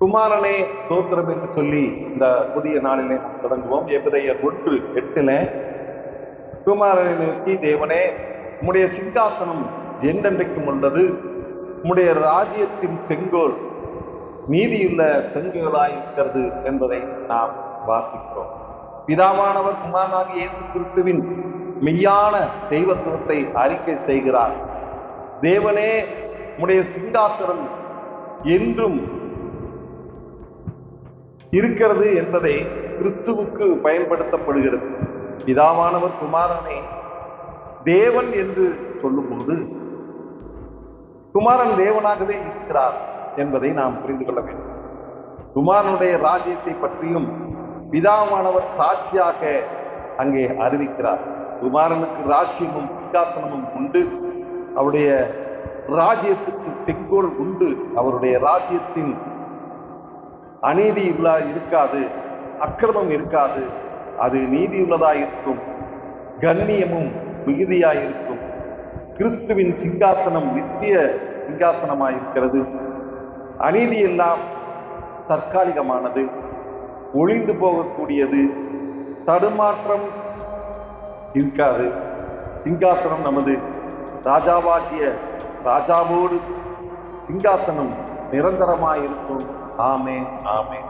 குமாரனே தோத்திரம் என்று சொல்லி இந்த புதிய நாளிலே நாம் தொடங்குவோம். எபிரையர் ஒன்று எட்டுல குமாரனை நோக்கி தேவனே உம்முடைய சிங்காசனம் என்றென்றைக்கும் உள்ளது? உம்முடைய ராஜ்யத்தின் செங்கோல் நீதியுள்ள செங்கோலாய் இருக்கிறது என்பதை நாம் வாசிக்கிறோம். பிதாவானவர் குமாரனாகிய இயேசு கிறிஸ்துவின் மெய்யான தெய்வத்துவத்தை அறிக்கை செய்கிறார். தேவனே உம்முடைய சிங்காசனம் என்றும் இருக்கிறது என்பதை கிறிஸ்துவுக்கு பயன்படுத்தப்படுகிறது. பிதாவானவர் குமாரனை தேவன் என்று சொல்லும்போது குமாரன் தேவனாகவே இருக்கிறார் என்பதை நாம் புரிந்து கொள்ள வேண்டும். குமாரனுடைய ராஜ்யத்தை பற்றியும் பிதாவானவர் சாட்சியாக அங்கே அறிவிக்கிறார். குமாரனுக்கு ராஜ்யமும் சிங்காசனமும் உண்டு. அவருடைய ராஜ்யத்துக்கு செங்கோல் உண்டு. அவருடைய ராஜ்யத்தின் அநீதி இல்லா இருக்காது அக்கிரமம் இருக்காது அது நீதியுள்ளதாக இருக்கும் கண்ணியமும் மிகுதியாக இருக்கும் கிறிஸ்துவின் சிங்காசனம் நித்திய சிங்காசனமாக இருக்கிறது அநீதி எல்லாம் தற்காலிகமானது ஒளிந்து போகக்கூடியது தடுமாற்றம் இருக்காது. சிங்காசனம் நமது ராஜாவாகிய ராஜாவோடு சிங்காசனம் நிரந்தரமாக இருக்கும் आमेन। आमेन